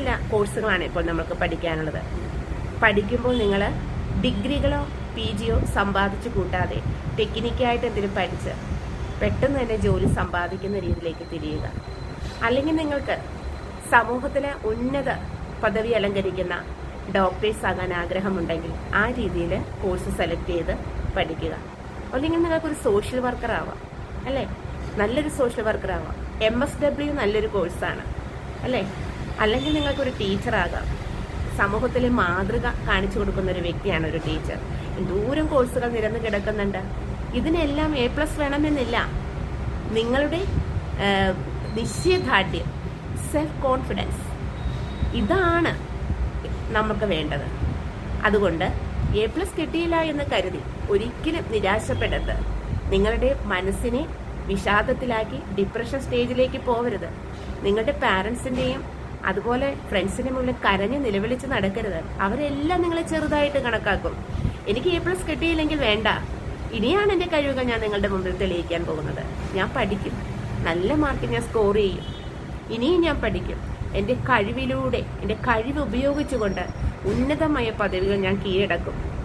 നല്ല കോഴ്സുകളാണ് ഇപ്പോൾ നമുക്ക് പഠിക്കാനുള്ളത്. പഠിക്കുമ്പോൾ നിങ്ങൾ ഡിഗ്രികളോ പി ജിയോ സമ്പാദിച്ചു കൂട്ടാതെ ടെക്നിക്കായിട്ട് എന്തെങ്കിലും പഠിച്ച് പെട്ടെന്ന് തന്നെ ജോലി സമ്പാദിക്കുന്ന രീതിയിലേക്ക് തിരിയുക. അല്ലെങ്കിൽ നിങ്ങൾക്ക് സമൂഹത്തിലെ ഉന്നത പദവി അലങ്കരിക്കുന്ന ഡോക്ടേഴ്സ് ആകാൻ ആഗ്രഹമുണ്ടെങ്കിൽ ആ രീതിയിൽ കോഴ്സ് സെലക്ട് ചെയ്ത് പഠിക്കുക. അല്ലെങ്കിൽ നിങ്ങൾക്കൊരു സോഷ്യൽ വർക്കർ ആവാം അല്ലേ? നല്ലൊരു സോഷ്യൽ വർക്കർ ആവാം. എം എസ് ഡബ്ല്യു നല്ലൊരു കോഴ്സാണ് അല്ലേ? അല്ലെങ്കിൽ നിങ്ങൾക്കൊരു ടീച്ചറാകാം സമൂഹത്തിലെ മാതൃക കാണിച്ചു കൊടുക്കുന്ന ഒരു വ്യക്തിയാണ് ഒരു ടീച്ചർ ദൂരം കോഴ്സുകൾ നിരന്ന് കിടക്കുന്നുണ്ട്. ഇതിനെല്ലാം എ പ്ലസ് വേണമെന്നില്ല. നിങ്ങളുടെ നിശ്ചയദാർഢ്യം സെൽഫ് കോൺഫിഡൻസ് ഇതാണ് നമുക്ക് വേണ്ടത്. അതുകൊണ്ട് എ പ്ലസ് കിട്ടിയില്ല എന്ന് കരുതി ഒരിക്കലും നിരാശപ്പെടരുത്. നിങ്ങളുടെ മനസ്സിനെ വിഷാദത്തിലാക്കി ഡിപ്രഷൻ സ്റ്റേജിലേക്ക് പോവരുത്. നിങ്ങളുടെ പാരൻസിന്റെയും അതുപോലെ ഫ്രണ്ട്സിന്റെ മുന്നിൽ കരഞ്ഞ് നിലവിളിച്ച് നടക്കരുത്. അവരെല്ലാം നിങ്ങളെ ചെറുതായിട്ട് കണക്കാക്കും. എനിക്ക് എ പ്ലസ് കിട്ടിയില്ലെങ്കിൽ വേണ്ട. ഇനിയാണ് എന്റെ കഴിവുകൾ ഞാൻ നിങ്ങളുടെ മുമ്പിൽ തെളിയിക്കാൻ പോകുന്നത്. ഞാൻ പഠിക്കും. നല്ല മാർക്ക് ഞാൻ സ്കോർ ചെയ്യും. ഇനിയും ഞാൻ പഠിക്കും. എന്റെ കഴിവിലൂടെ എന്റെ കഴിവ് ഉപയോഗിച്ചുകൊണ്ട് ഉന്നതമായ പദവികൾ ഞാൻ കീഴടക്കും.